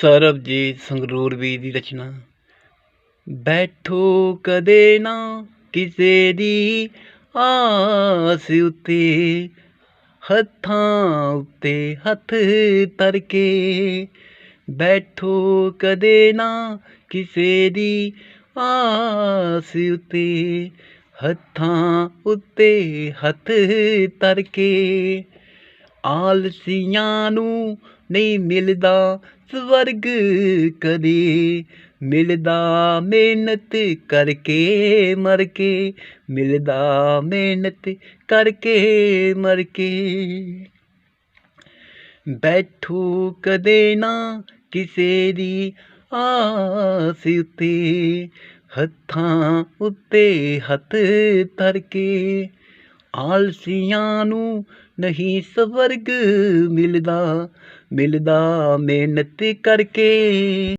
ਸਰਬਜੀਤ ਸੰਗਰੂਰ ਵੀ ਦੀ ਰਚਨਾ। ਬੈਠੋ ਕਦੇ ਨਾ ਕਿਸੇ ਦੀ ਆਸ ਉੱਤੇ, ਹੱਥਾਂ ਉੱਤੇ ਹੱਥ ਧਰ ਕੇ ਬੈਠੋ ਕਦੇ ਨਾ ਕਿਸੇ ਦੀ ਆਸ ਉੱਤੇ, ਹੱਥਾਂ ਉੱਤੇ ਹੱਥ ਧਰ ਕੇ ਆਲਸੀਆਂ ਨੂੰ ਨਹੀਂ ਮਿਲਦਾ ਸਵਰਗ ਕਦੇ। ਮਿਲਦਾ ਮਿਹਨਤ ਕਰਕੇ ਮਰ ਕੇ। ਮਿਲਦਾ ਮਿਹਨਤ ਕਰਕੇ ਮਰ ਕੇ। ਬੈਠੋ ਕਦੇ ਨਾ ਕਿਸੇ ਦੀ ਆਸ ਉੱਤੇ। ਹੱਥਾਂ ਉੱਤੇ ਹੱਥ ਧਰ ਕੇ ਆਲਸੀਆਂ ਨੂੰ ਨਹੀਂ ਸਵਰਗ ਮਿਲਦਾ ਮਿਲਦਾ ਮਿਹਨਤ ਕਰਕੇ।